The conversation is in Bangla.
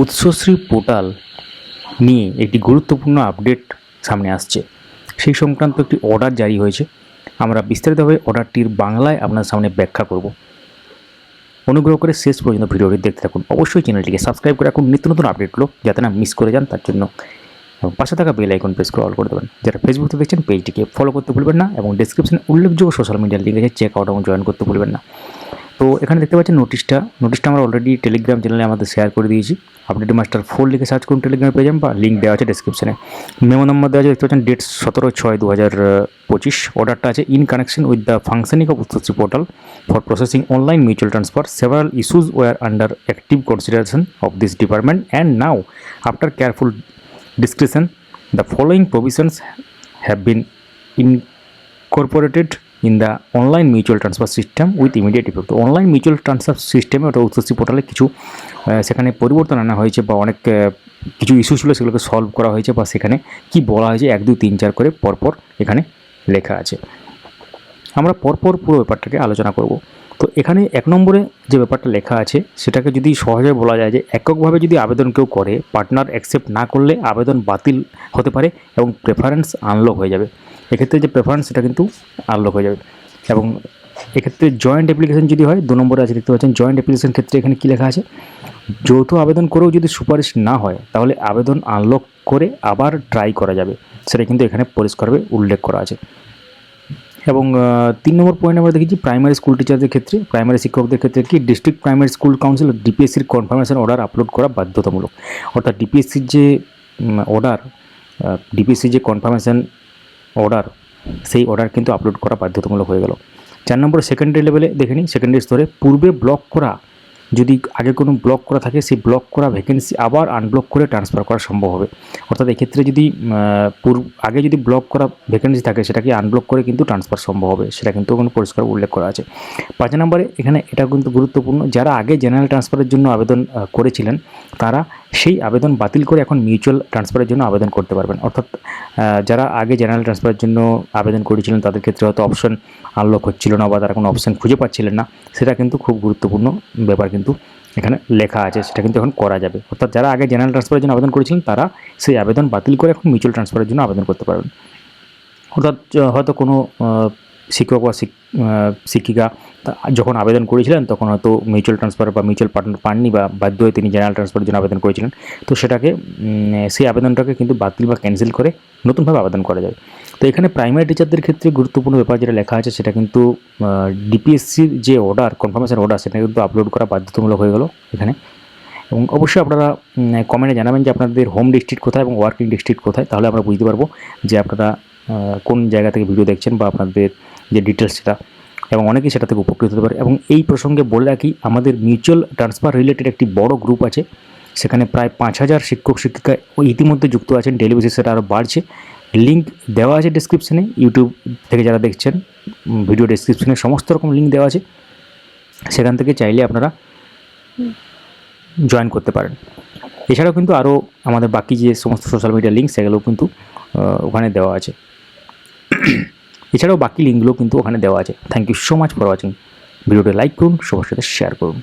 উৎসশ্রী পোর্টাল নিয়ে একটি গুরুত্বপূর্ণ আপডেট সামনে আসছে। সেই সংক্রান্ত একটি অর্ডার জারি হয়েছে। আমরা বিস্তারিতভাবে অর্ডারটির বাংলায় আপনার সামনে ব্যাখ্যা করব। অনুগ্রহ করে শেষ পর্যন্ত ভিডিওটি দেখতে থাকুন। অবশ্যই চ্যানেলটিকে সাবস্ক্রাইব করে রাখুন। নিত্য নতুন আপডেটগুলো যাতে না মিস করে যান, তার জন্য এবং পাশে থাকা বেল আইকন প্রেস করে অল করে দেবেন। যারা ফেসবুক থেকে দেখছেন পেজটিকে ফলো করতে ভুলবেন না এবং ডিসক্রিপশনে উল্লেখযোগ্য সোশ্যাল মিডিয়ার লিঙ্ক আছে চেক আউট এবং জয়েন করতে ভুলবেন না। তো এখানে দেখতে পাচ্ছেন নোটিশটা নোটিশটা আমরা অলরেডি টেলিগ্রাম চ্যানেলে আমাদের শেয়ার করে দিয়েছি। আপনি মাস্টার ফোর লিখে সার্চ করুন টেলিগ্রামে পেয়ে যাবেন বা লিঙ্ক দেওয়া আছে ডিসক্রিপশনে মেমো নম্বর দেওয়া আছে, দেখতে পাচ্ছেন ডেট সতেরো ছয় দু হাজার পঁচিশ। অর্ডারটা আছে in connection with the functioning of উত্তরসি portal for processing online mutual transfer several issues were under active consideration of this department and now after careful discretion the following provisions have been incorporated in the online mutual transfer system with immediate effect. Online mutual transfer সিস্টেমে ওটা উৎসসি পোর্টালে কিছু সেখানে পরিবর্তন আনা হয়েছে বা অনেক কিছু ইস্যু ছিল সেগুলোকে সলভ করা হয়েছে বা সেখানে কি বলা হয়েছে এক, দুই, তিন, চার করে পরপর এখানে লেখা আছে। আমরা পরপর পুরো ব্যাপারটাকে আলোচনা করব। তো এখানে এক নম্বরে যে ব্যাপারটা লেখা আছে, সেটাকে যদি সহজে বলা যায় যে এককভাবে যদি আবেদন কেউ করে পার্টনার অ্যাকসেপ্ট না করলে আবেদন বাতিল হতে পারে এবং প্রেফারেন্স আনলক হয়ে যাবে। এক্ষেত্রে যে প্রেফারেন্স সেটা কিন্তু আনলক হয়ে যাবে। এবং এক্ষেত্রে জয়েন্ট অ্যাপ্লিকেশন যদি হয়, দু নম্বরে আছে, দেখতে পাচ্ছেন জয়েন্ট অ্যাপ্লিকেশন ক্ষেত্রে এখানে কী লেখা আছে? যৌথ আবেদন করেও যদি সুপারিশ না হয়, তাহলে আবেদন আনলক করে আবার ট্রাই করা যাবে। সেটা কিন্তু এখানে পরিষ্কারভাবে উল্লেখ করা আছে। এবং তিন নম্বর পয়েন্ট আমরা দেখেছি প্রাইমারি স্কুল টিচারদের ক্ষেত্রে প্রাইমারি শিক্ষকদের ক্ষেত্রে কি? ডিস্ট্রিক্ট প্রাইমারি স্কুল কাউন্সিল ডিপিএসসির কনফার্মেশন অর্ডার আপলোড করা বাধ্যতামূলক। অর্থাৎ ডিপিএসসির যে অর্ডার ডিপিএসসির যে কনফার্মেশন অর্ডার সেই অর্ডার কিন্তু আপলোড করা বাধ্যতামূলক হয়ে গেল। চার নম্বর সেকেন্ডারি লেভেলে দেখে নিই। সেকেন্ডারি স্তরে পূর্বে ব্লক করা যদি আগে কোনো ব্লক করা থাকে, সেই ব্লক করা ভ্যাকেন্সি আবার আনব্লক করে ট্রান্সফার করা সম্ভব হবে। অর্থাৎ এক্ষেত্রে যদি পূর্ব, আগে যদি ব্লক করা ভ্যাকেন্সি থাকে, সেটাকে আনব্লক করে কিন্তু ট্রান্সফার সম্ভব হবে। সেটা কিন্তু ওখানে পরিষ্কার উল্লেখ করা আছে। পাঁচ নম্বরে এখানে এটা কিন্তু গুরুত্বপূর্ণ, যারা আগে জেনারেল ট্রান্সফারের জন্য আবেদন করেছিলেন, তারা সেই আবেদন বাতিল করে এখন মিউচুয়াল ট্রান্সফারের জন্য আবেদন করতে পারবেন। অর্থাৎ যারা আগে জেনারেল ট্রান্সফারের জন্য আবেদন করেছিলেন, তাদের ক্ষেত্রে হয়তো অপশন আনলক হচ্ছিল না বা তারা কোনো অপশন খুঁজে পাচ্ছিলেন না। সেটা কিন্তু খুব গুরুত্বপূর্ণ ব্যাপার কিন্তু এখানে লেখা আছে, সেটা কিন্তু এখন করা যাবে। অর্থাৎ যারা আগে জেনারেল ট্রান্সফারের জন্য আবেদন করেছিলেন, তারা সেই আবেদন বাতিল করে এখন মিউচুয়াল ট্রান্সফারের জন্য আবেদন করতে পারবেন। অর্থাৎ, হয়তো কোনো শিক্ষক বা শিক্ষিকা যখন আবেদন করেছিলেন, তখন হয়তো মিউচুয়াল ট্রান্সফার বা মিউচুয়াল পার্টনার পাননি বা বাধ্য হয়ে তিনি জেনারেল ট্রান্সফারের জন্য আবেদন করেছিলেন। তো সেটাকে সেই আবেদনটাকে কিন্তু বাতিল বা ক্যান্সেল করে নতুনভাবে আবেদন করা যায়। তো এখানে প্রাইমারি টিচারদের ক্ষেত্রে গুরুত্বপূর্ণ ব্যাপার যেটা লেখা আছে, সেটা কিন্তু ডিপিএসসির যে অর্ডার কনফার্মেশন অর্ডার সেটা কিন্তু আপলোড করা বাধ্যতামূলক হয়ে গেল এখানে। এবং অবশ্যই আপনারা কমেন্টে জানাবেন যে আপনাদের হোম ডিস্ট্রিক্ট কোথায় এবং ওয়ার্কিং ডিস্ট্রিক্ট কোথায়, তাহলে আমরা বুঝতে পারব যে আপনারা কোন জায়গা থেকে ভিডিও দেখছেন বা আপনাদের যে ডিটেলস সেটা, এবং অনেকেই সেটা থেকে উপকৃত হতে পারে। এবং এই প্রসঙ্গে বলে রাখি, আমাদের মিউচুয়াল ট্রান্সফার রিলেটেড একটি বড় গ্রুপ আছে, সেখানে প্রায় পাঁচ হাজার শিক্ষক, শিক্ষিকা ইতিমধ্যে যুক্ত আছেন। ডেলি বেসিস সেটা আরও বাড়ছে। লিঙ্ক দেওয়া আছে ডিসক্রিপশনে ইউটিউব থেকে যারা দেখছেন ভিডিও ডিসক্রিপশনে সমস্ত রকম লিঙ্ক দেওয়া আছে। সেখান থেকে চাইলে আপনারা জয়েন করতে পারেন। এছাড়াও কিন্তু আরও আমাদের বাকি যে সমস্ত সোশ্যাল মিডিয়া লিঙ্ক সেগুলোও কিন্তু ওখানে দেওয়া আছে। এছাড়াও বাকি লিঙ্কগুলো কিন্তু ওখানে দেওয়া আছে। Thank you so much for watching ভিডিওটা লাইক করুন, সবার সাথে শেয়ার করুন।